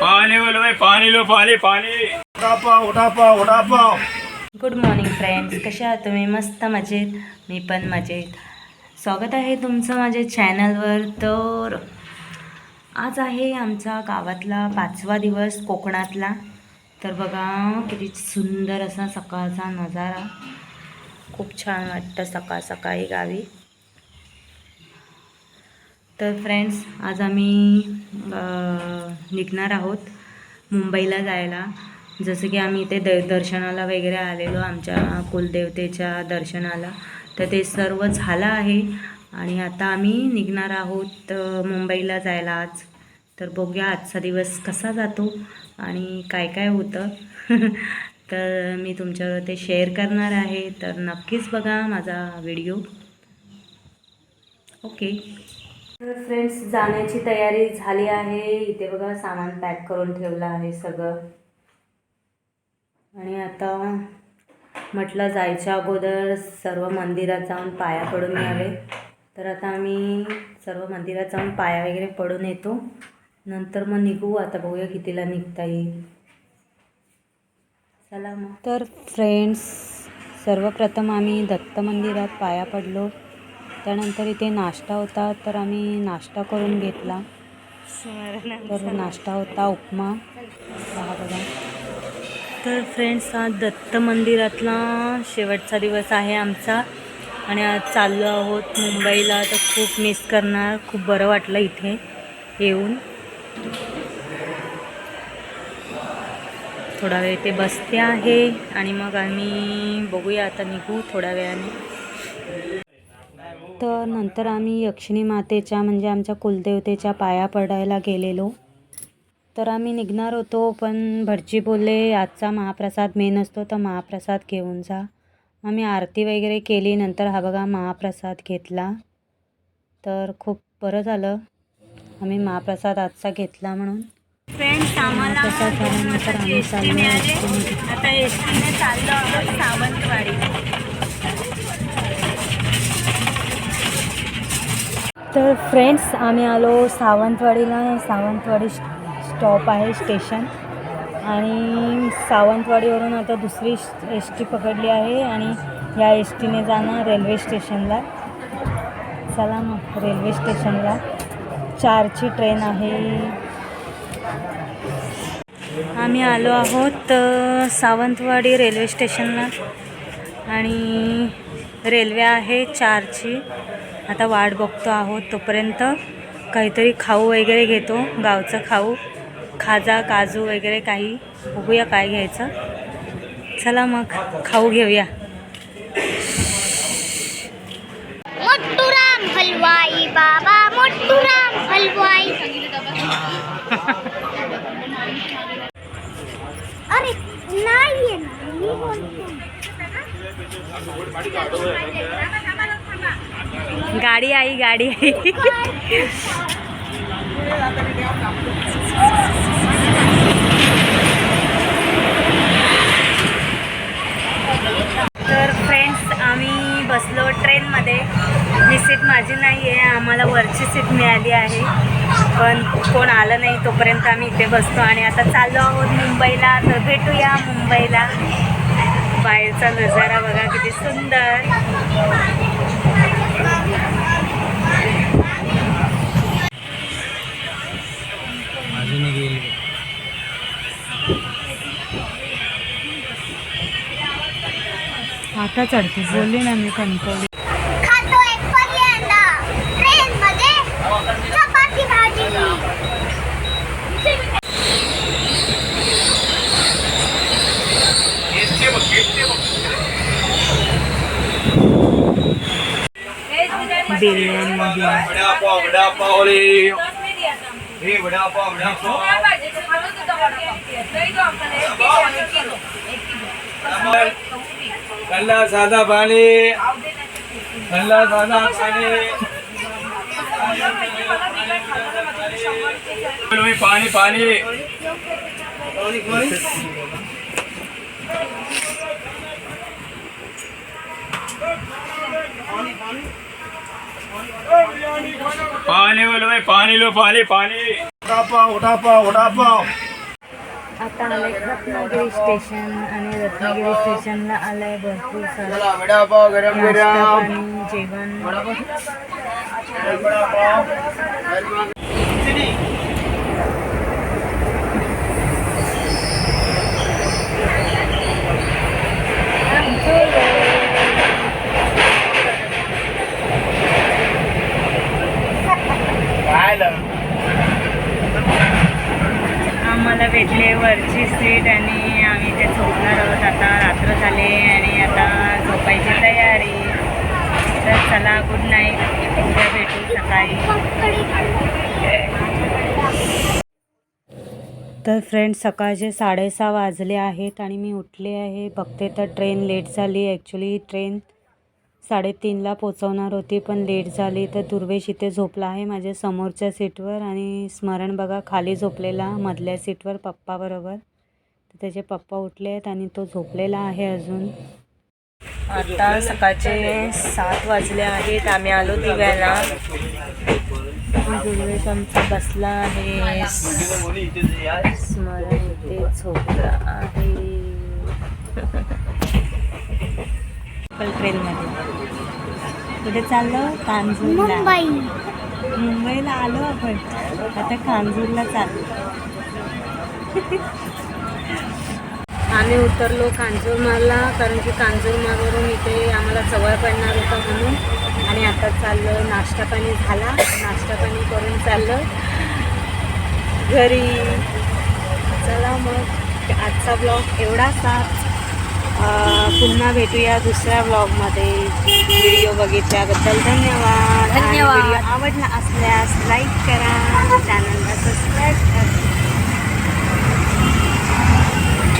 पाणी बोलो भाई पाणी लो पाणी पाणी. Vada pav vada pav vada pav good morning friends कशा आहात तुम्ही? मस्त मजेत. मी पण मजेत. स्वागत आहे तुमचं माझ्या चॅनलवर तर आज आहे आमचा गावातला पाचवा दिवस कोकणातला. तर बघा किती सुंदर असा सकाळचा नजारा. खूप छान वाटतं सकाळ सकाळी गावी. तर फ्रेंड्स आज आम्ही निघणार आहोत मुंबईला जायला. जसं की आम्ही इथे द दर्शनाला वगैरे आलेलो आमच्या कुलदेवतेच्या दर्शनाला. तर ते सर्व झालं आहे आणि आता आम्ही निघणार आहोत मुंबईला जायला आज. तर बघूया आजचा दिवस कसा जातो आणि काय काय होतं. तर मी तुमच्यावर ते शेअर करणार आहे. तर नक्कीच बघा माझा व्हिडिओ ओके तर फ्रेंड्स जाण्याची तयारी झाली आहे. इथे बघा सामान पॅक करून ठेवलं आहे सगळं. आणि आता म्हटलं जायच्या अगोदर सर्व मंदिरात जाऊन पाया पडून यावे. तर आता आम्ही सर्व मंदिरात जाऊन पाया वगैरे पडून येतो. नंतर मग निघू. आता बघूया कितीला निघता येईल. चला मग. तर फ्रेंड्स सर्वप्रथम आम्ही दत्त मंदिरात पाया पडलो. त्यानंतर इथे नाश्ता होता तर आम्ही नाश्ता करून घेतला. तर नाश्ता होता उपमा. पहा बघा. तर फ्रेंड्स हा दत्त मंदिरातला शेवटचा दिवस आहे आमचा. आणि आज चाललो आहोत मुंबईला तर खूप मिस करणार. खूप बरं वाटलं इथे येऊन. थोडा वेळ ते बसते आहे आणि मग आम्ही बघूया आता निघू थोड्या वेळाने. तर नंतर आम्ही यक्षिणी मातेच्या म्हणजे आमच्या कुलदेवतेच्या पाया पडायला गेलेलो. तर आम्ही निघणार होतो पण भटजी बोलले आजचा महाप्रसाद मेन असतो तर महाप्रसाद घेऊन जा. आम्ही आरती वगैरे केली नंतर हा बघा महाप्रसाद घेतला. तर खूप बरं झालं. आम्ही महाप्रसाद आजचा घेतला म्हणून. फ्रेंड्स आम्हाला महाप्रसाद झाल्यानंतर आम्ही चाललो एसटीमध्ये. आता एस टीने चाललो आहोत सावंतवाडी तर फ्रेंड्स आम्ही आलो सावंतवाडीला. सावंतवाडी स्टॉप आहे स्टेशन. आणि सावंतवाडीवरून आता दुसरी एस टी पकडली आहे आणि या एस टीने जाणं रेल्वे स्टेशनला. चला मग रेल्वे स्टेशनला. चारची ट्रेन आहे. आम्ही आलो आहोत सावंतवाडी रेल्वे स्टेशनला. आणि रेल्वे आहे चारची. आता वाट बघतो आहोत तोपर्यंत काहीतरी खाऊ वगैरे घेतो गावचं खाऊ खाजा काजू वगैरे काही बघूया काय घ्यायचं. चला मग खाऊ घेऊया. गाडी आई गाडी आई. तर फ्रेंड्स आम्ही बसलो ट्रेनमध्ये. ही सीट माझी नाही आहे आम्हाला वरची सीट मिळाली आहे. पण कोण आलं नाही तोपर्यंत आम्ही इथे बसतो. आणि आता चाललो आहोत मुंबईला तर भेटूया मुंबईला. बाहेरचा नजारा बघा किती सुंदर. आता चढते. बोलली ना मी कणकवली वडापाव वडापाव रे हे वडापाव वडापाव थंडा साधा पाणी थंडा साधा पाणी पाणी पाणी पाणी बोलो भाई पाणी लो पाणी पाणी वडापाव वडापाव वडापाव आता आले रत्नागिरी स्टेशन आणि रत्नागिरी स्टेशनला आलंय भरपूर सारं चला वडापाव गरम नाश्ता गरम पाणी जेवण आम्हाला भेटले वरची सीट आणि आम्ही ते झोपणार आहोत. आता रात्र झाले आणि आता झोपायची तयारी. तर चला गुड नाईट उद्या भेटू सकाळी. तर फ्रेंड्स सकाळचे साडेसहा वाजले आहेत आणि मी उठले आहे. बघते तर ट्रेन लेट झाली. ॲक्च्युली ट्रेन साडेतीनला पोचवणार होती पण लेट झाली. तर दुर्वेश इथे झोपला आहे माझ्या समोरच्या सीटवर आणि स्मरण बघा खाली झोपलेला मधल्या सीटवर पप्पाबरोबर तर त्याचे पप्पा उठले आहेत आणि तो झोपलेला आहे अजून. आता सकाळचे सात वाजले आहेत आम्ही आलो दिव्याला. दुर्वेश आमचा बसला आहे. स्मरण इथे झोपला आहे. ट्रेनमध्ये कुठे चाललो कांजूरला. मुंबई. मुंबईला आलो आपण. आता कांजूरला चाललो आम्ही उतरलो कांजूरमारला कारण की कांजूरमारवरून इथे आम्हाला जवळ पडणार होतं म्हणून. आणि आता चाललो नाश्ता पाणी झाला. नाश्ता पाणी करून चाललो. घरी. चला मग. आजचा ब्लॉग एवढासा पुन्हा भेटूया दुसऱ्या ब्लॉगमध्ये व्हिडिओ बघितल्याबद्दल धन्यवाद. धन्यवाद. आवडला असल्यास लाईक करा. चॅनलला सबस्क्राईब करा.